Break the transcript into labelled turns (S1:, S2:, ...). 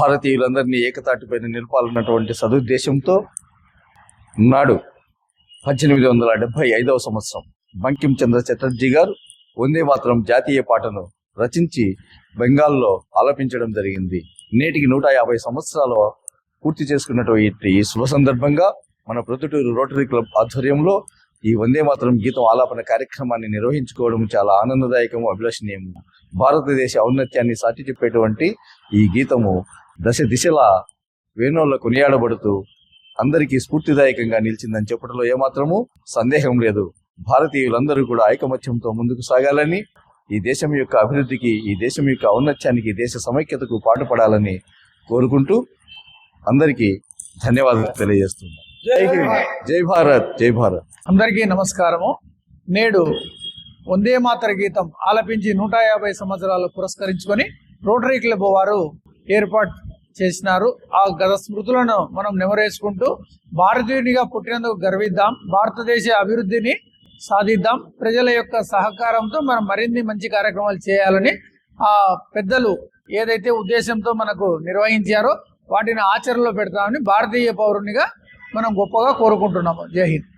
S1: భారతీయులందరినీ ఏకతాటిపైన నిలపాలన్నటువంటి సదుద్దేశంతో నాడు పద్దెనిమిది వందల డెబ్బై ఐదవ సంవత్సరం బంకిం చంద్ర చటర్జీ గారు వందే మాత్రం జాతీయ పాటను రచించి బెంగాల్లో ఆలపించడం జరిగింది. నేటికి నూట యాభై సంవత్సరాలు పూర్తి చేసుకున్నటువంటి ఈ శుభ సందర్భంగా మన ప్రొద్దుటూరు రోటరీ క్లబ్ ఆధ్వర్యంలో ఈ వందే మాత్రం గీతం ఆలాపన కార్యక్రమాన్ని నిర్వహించుకోవడం చాలా ఆనందదాయకము అభిలషణీయము. భారతదేశ ఔన్నత్యాన్ని సాటి చెప్పేటువంటి ఈ గీతము దశ దిశలా వేణోళ్ళ కొనియాడబడుతూ అందరికీ స్ఫూర్తిదాయకంగా నిలిచిందని చెప్పడంలో ఏమాత్రము సందేహం లేదు. భారతీయులందరూ కూడా ఐకమత్యంతో ముందుకు సాగాలని ఈ దేశం యొక్క అభివృద్ధికి ఈ దేశం యొక్క ఔన్నత్యానికి దేశ సమైక్యతకు పాటుపడాలని కోరుకుంటూ అందరికీ ధన్యవాదాలు తెలియజేస్తున్నాను. జై భారత్ జై భారత్.
S2: అందరికీ నమస్కారము. నేడు వందే మాతర గీతం ఆలపించి నూట యాభై సంవత్సరాలు పురస్కరించుకొని రోటరీ క్లబ్ వారు ఏర్పాటు చేసినారు. ఆ గత స్మృతులను మనం నెమరేసుకుంటూ భారతీయునిగా పుట్టినందుకు గర్విద్దాం. భారతదేశ అభివృద్ధిని సాధిద్దాం. ప్రజల యొక్క సహకారంతో మనం మరిన్ని మంచి కార్యక్రమాలు చేయాలని ఆ పెద్దలు ఏదైతే ఉద్దేశంతో మనకు నిర్వహించారో వాటిని ఆచరణలో పెడతామని భారతీయ పౌరునిగా మనం గొప్పగా కోరుకుంటున్నాము. జై హింద్.